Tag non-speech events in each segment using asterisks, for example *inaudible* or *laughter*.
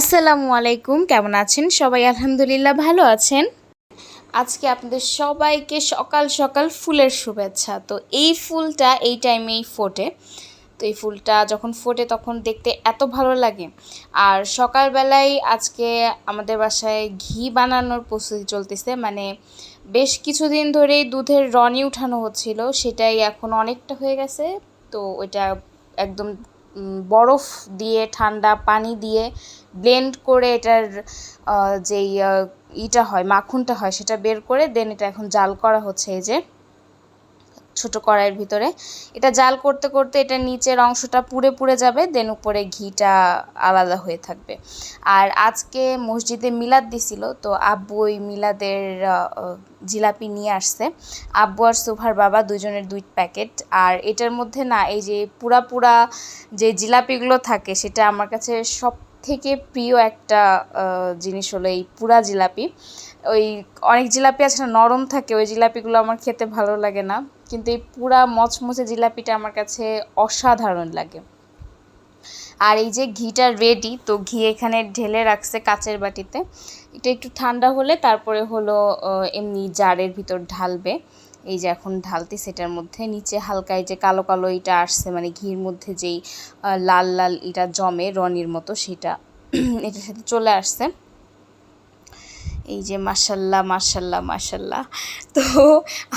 আসসালামু আলাইকুম, কেমন আছেন? সবাই আলহামদুলিল্লাহ ভালো আছেন। আজকে আপনাদের সবাইকে সকাল সকাল ফুলের শুভেচ্ছা। তো এই ফুলটা এই টাইমেই ফোটে। তো এই ফুলটা যখন ফোটে তখন দেখতে এত ভালো লাগে। আর সকালবেলায় আজকে আমাদের বাসায় ঘি বানানোর প্রস্তুতি চলতেছে। মানে বেশ কিছুদিন ধরেই দুধের রনি উঠানো হচ্ছিল, সেটাই এখন অনেকটা হয়ে গেছে। তো ওইটা একদম বরফ দিয়ে, ঠান্ডা পানি দিয়ে ব্লেন্ড করে এটার যেই ইটা হয়, মাখনটা হয়, সেটা বের করে দেন এটা এখন জাল করা হচ্ছে এই যে ছোট কড়াইয়ের ভিতরে। এটা জাল করতে করতে এটা নিচের অংশটা পুড়ে পুড়ে যাবে দেন উপরে ঘিটা আলাদা হয়ে থাকবে। আর আজকে মসজিদে মিলাদ দিছিল, তো আব্বু ওই মিলাদের জিলাপি নিয়ে আসছে। আব্বু আর সুভার বাবা দুজনের দুই প্যাকেট। আর এটার মধ্যে না, এই যে পুরা পুরা যে জিলাপিগুলো থাকে, সেটা আমার কাছে সব থেকে প্রিয় একটা জিনিস হলো এই পুরা জিলাপি। ওই অনেক জিলাপি আছে না, নরম থাকে, ওই জিলাপিগুলো আমার খেতে ভালো লাগে না। কিন্তু এই পুরা মচমচে জিলাপিটা আমার কাছে অসাধারণ লাগে। আর এই যে ঘিটা রেডি তো ঘি এখানে ঢেলে রাখছে কাচের বাটিতে। এটা একটু ঠান্ডা হলে তারপরে হলো এমনি জারের ভিতর ঢালবে। এই যে এখন ঢালতি সেটার মধ্যে, নিচে হালকা এই যে কালো কালো এটা আসছে মানে ঘির মধ্যে যেই লাল লাল এটা জমে রনির মতো সেটা, *clears throat* এটার সাথে চলে আসছে। এই যে মাসাল্লাহ মাসাল্লাহ মাসাল্লাহ তো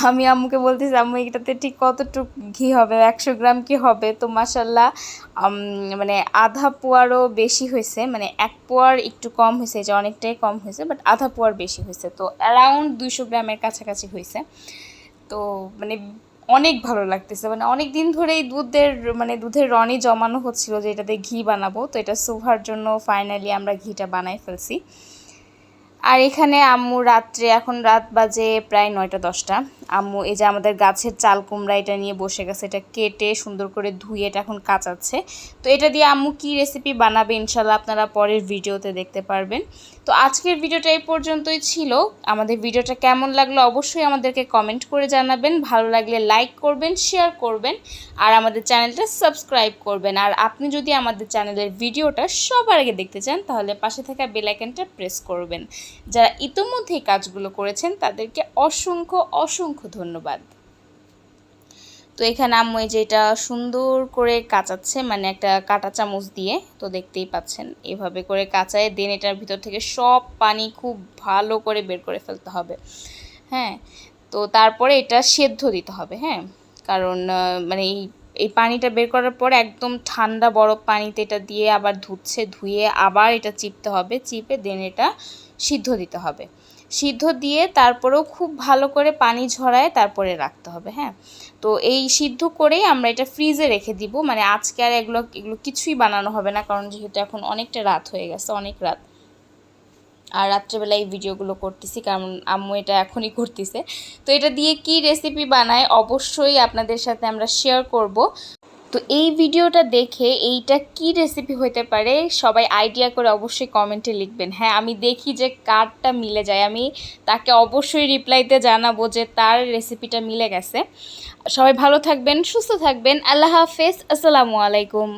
আমি আম্মুকে বলতেছি, আম্মু, এটাতে ঠিক কতটুকু ঘি হবে? একশো গ্রাম কি হবে? তো মাসাল্লাহ মানে আধা পোয়ারও বেশি হয়েছে মানে এক পোয়ার একটু কম হয়েছে যে অনেকটাই কম হয়েছে বাট আধা পোয়ার বেশি হয়েছে। তো অ্যারাউন্ড দুইশো গ্রামের কাছাকাছি হয়েছে। তো মানে অনেক ভালো লাগতেছে মানে অনেক দিন ধরেই দুধের মানে দুধের রনি জমানো হচ্ছিল যে এটাতে ঘি বানাবো, তো এটা সোভার জন্য ফাইনালি আমরা ঘিটা বানাই ফেলছি। আর এখানে আম্মু রাত্রে, এখন রাত বাজে প্রায় নয়টা, দশটা। আম্মু, এই যে আমাদের গাছের চাল কুমড়া এটা নিয়ে বসে গেছে, এটা কেটে সুন্দর করে ধুয়ে এটা এখন কাচাচ্ছে। তো এটা দিয়ে আম্মু কি রেসিপি বানাবে ইনশাল্লাহ আপনারা পরের ভিডিওতে দেখতে পারবেন। তো আজকের ভিডিওটা এই পর্যন্তই ছিল। আমাদের ভিডিওটা কেমন লাগল অবশ্যই আমাদেরকে কমেন্ট করে জানাবেন। ভালো লাগলে লাইক করবেন শেয়ার করবেন, আর আমাদের চ্যানেলটা সাবস্ক্রাইব করবেন। আর আপনি যদি আমাদের চ্যানেলের ভিডিওটা সবার আগে দেখতে চান, তাহলে পাশে থাকা বেল আইকনটা প্রেস করবেন। যারা ইতোমধ্যে এই কাজগুলো করেছেন, তাদেরকে অসংখ্য অসংখ্য ধন্যবাদ। তো এখানে আম্মু যে এটা সুন্দর করে কাচাচ্ছে মানে একটা কাটা চামচ দিয়ে, তো দেখতেই পাচ্ছেন। এভাবে করে কাচায়, দেন এটার ভিতর থেকে সব পানি খুব ভালো করে বের করে ফেলতে হবে। হ্যাঁ তো তারপরে এটা সেদ্ধ দিতে হবে হ্যাঁ। কারণ মানে এই এই পানিটা বের করার পর একদম ঠান্ডা বরফ পানিতে এটা দিয়ে আবার ধুচ্ছে, ধুয়ে আবার এটা চিপতে হবে, চিপে দেন এটা সিদ্ধ দিতে হবে। সিদ্ধ দিয়ে তারপরেও খুব ভালো করে পানি ঝরায় তারপরে রাখতে হবে হ্যাঁ? তো এই সিদ্ধ করেই আমরা এটা ফ্রিজে রেখে দিব। মানে আজকে আর এগুলো এগুলো কিছুই বানানো হবে না, কারণ যেহেতু এখন অনেকটা রাত হয়ে গেছে, অনেক রাত। আর রাত্রেবেলা এই ভিডিওগুলো করতেছি, কারণ আম্মু এটা এখনই করতেছে। তো এটা দিয়ে কি রেসিপি বানায় অবশ্যই আপনাদের সাথে আমরা শেয়ার করব। তো এই ভিডিওটা দেখে এইটা কি রেসিপি হতে পারে, সবাই আইডিয়া করে অবশ্যই কমেন্টে লিখবেন। হ্যাঁ আমি দেখি যে কারটা মিলে যায়। আমি তাকে অবশ্যই রিপ্লাইতে জানাব যে তার রেসিপিটা মিলে গেছে। সবাই ভালো থাকবেন, সুস্থ থাকবেন। আল্লাহ হাফেজ। আসসালামু আলাইকুম।